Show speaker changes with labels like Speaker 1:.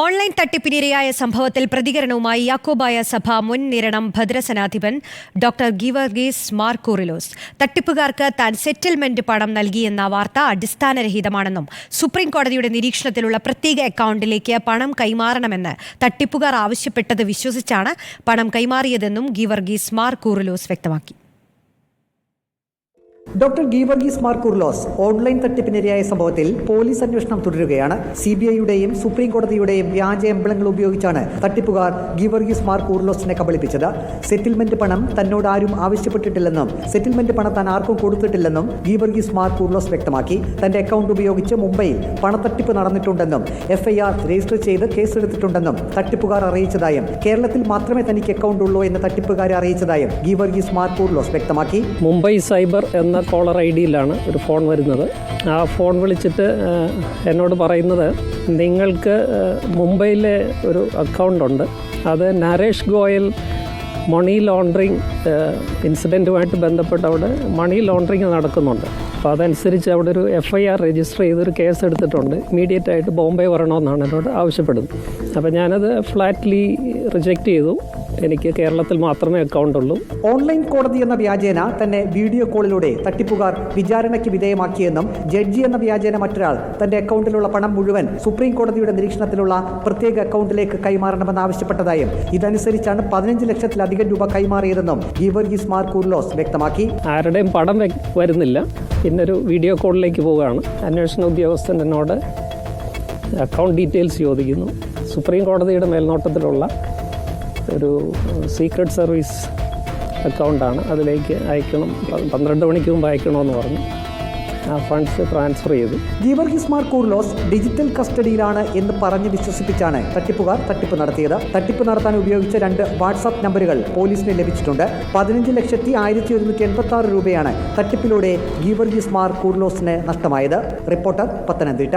Speaker 1: Online തട്ടിപ്പിനിരയായ സംഭവത്തിൽ പ്രതികരണവുമായി യാക്കോബായ സഭ മുൻ നിരണം ഭദ്രസനാധിപൻ ഡോക്ടർ ഗീവർഗീസ് മാർക്കൂറിലോസ്. തട്ടിപ്പുകാർക്ക് താൻ സെറ്റിൽമെന്റ് പണം നൽകിയെന്ന വാർത്ത അടിസ്ഥാനരഹിതമാണെന്നും സുപ്രീം കോടതിയുടെ നിരീക്ഷണത്തിലുള്ള പ്രത്യേക അക്കൗണ്ടിലേക്ക് പണം കൈമാറണമെന്ന് തട്ടിപ്പുകാർ ആവശ്യപ്പെട്ടത് വിശ്വസിച്ചാണ് പണം കൈമാറിയതെന്നും ഗീവർഗീസ് മാർക്കൂറിലോസ് വ്യക്തമാക്കി.
Speaker 2: ഡോക്ടർ ഗീവർഗീസ് മാർ കുർലോസ് ഓൺലൈൻ തട്ടിപ്പിനിരയായ സംഭവത്തിൽ പോലീസ് അന്വേഷണം തുടരുകയാണ്. സി ബി ഐയുടെയും സുപ്രീം കോടതിയുടെയും വ്യാജ എംബ്ലങ്ങൾ ഉപയോഗിച്ചാണ് തട്ടിപ്പുകാർ ഗീവർഗീസ് മാർ കുർലോസിനെ കബളിപ്പിച്ചത്. സെറ്റിൽമെന്റ് പണം തന്നോട് ആരും ആവശ്യപ്പെട്ടിട്ടില്ലെന്നും സെറ്റിൽമെന്റ് പണം താൻ ആർക്കും കൊടുത്തിട്ടില്ലെന്നും ഗീവർഗീസ് മാർ കുർലോസ് വ്യക്തമാക്കി. തന്റെ അക്കൗണ്ട് ഉപയോഗിച്ച് മുംബൈയിൽ പണത്തട്ടിപ്പ് നടന്നിട്ടുണ്ടെന്നും എഫ്ഐആർ രജിസ്റ്റർ ചെയ്ത് കേസെടുത്തിട്ടുണ്ടെന്നും തട്ടിപ്പുകാർ അറിയിച്ചതായും കേരളത്തിൽ മാത്രമേ തനിക്ക് അക്കൗണ്ട് ഉള്ളൂ എന്ന് തട്ടിപ്പുകാരെ അറിയിച്ചതായും ഗീവർഗീസ് മാർ കുർലോസ് വ്യക്തമാക്കി.
Speaker 3: മുംബൈ സൈബർ എന്ന കോളർ ഐ ഡിയിലാണ് ഒരു ഫോൺ വരുന്നത്. ആ ഫോൺ വിളിച്ചിട്ട് എന്നോട് പറയുന്നത് നിങ്ങൾക്ക് മുംബൈയിലെ ഒരു അക്കൗണ്ട് ഉണ്ട്. അത് നരേഷ് ഗോയൽ മണി ലോണ്ടറിങ് ഇൻസിഡന്റുമായിട്ട് ബന്ധപ്പെട്ട് അവിടെ മണി ലോണ്ടറിങ് നടക്കുന്നുണ്ട്. അപ്പോൾ അതനുസരിച്ച് അവിടെ ഒരു എഫ് ഐ ആർ രജിസ്റ്റർ ചെയ്തൊരു കേസ് എടുത്തിട്ടുണ്ട്. ഇമീഡിയറ്റ് ആയിട്ട് ബോംബെ വരണമെന്നാണ് എന്നോട് ആവശ്യപ്പെടുന്നത്. അപ്പോൾ ഞാനത് ഫ്ലാറ്റ്ലി റിജക്റ്റ് ചെയ്തു. എനിക്ക് കേരളത്തിൽ മാത്രമേ അക്കൗണ്ട് ഉള്ളൂ.
Speaker 2: ഓൺലൈൻ കോടതി എന്ന വ്യാജേന തന്നെ വീഡിയോ കോളിലൂടെ തട്ടിപ്പുകാർ വിചാരണയ്ക്ക് വിധേയമാക്കിയെന്നും ജഡ്ജി എന്ന വ്യാജേന മറ്റൊരാൾ തന്റെ അക്കൗണ്ടിലുള്ള പണം മുഴുവൻ സുപ്രീം കോടതിയുടെ നിരീക്ഷണത്തിലുള്ള പ്രത്യേക അക്കൗണ്ടിലേക്ക് കൈമാറണമെന്ന് ആവശ്യപ്പെട്ടതായും ഇതനുസരിച്ചാണ് പതിനഞ്ച് ലക്ഷത്തിലധികം രൂപ കൈമാറിയതെന്നും ഗീവർഗീസ് മാർ കുർലോസ് വ്യക്തമാക്കി.
Speaker 3: ആരുടെയും പടം വരുന്നില്ല. പിന്നൊരു വീഡിയോ കോളിലേക്ക് പോവുകയാണ്. അന്വേഷണ ഉദ്യോഗസ്ഥൻ എന്നോട് അക്കൗണ്ട് ഡീറ്റെയിൽസ് ചോദിക്കുന്നു. സുപ്രീം കോടതിയുടെ മേൽനോട്ടത്തിലുള്ള ഒരു സീക്രട്ട് സർവീസ് അക്കൗണ്ടാണ് അതിലേക്ക് അയക്കണം. പന്ത്രണ്ട് മണിക്ക് മുമ്പ് അയക്കണമെന്ന് പറഞ്ഞു. ഫണ്ട്സ് ട്രാൻസ്ഫർ ചെയ്തു.
Speaker 2: ഗീവർഗീസ് മാർ കൂർലോസ് ഡിജിറ്റൽ കസ്റ്റഡിയിലാണ് എന്ന് പറഞ്ഞ് വിശ്വസിപ്പിച്ചാണ് തട്ടിപ്പുകാർ തട്ടിപ്പ് നടത്തിയത്. തട്ടിപ്പ് നടത്താൻ ഉപയോഗിച്ച രണ്ട് വാട്സാപ്പ് നമ്പറുകൾ പോലീസിന് ലഭിച്ചിട്ടുണ്ട്. പതിനഞ്ച് ലക്ഷത്തി ആയിരത്തി ഒരുന്നൂറ്റി എൺപത്തി ആറ് രൂപയാണ് തട്ടിപ്പിലൂടെ ഗീവർഗീസ് മാർ കൂർലോസിന് നഷ്ടമായത്. റിപ്പോർട്ടർ പത്തനംതിട്ട.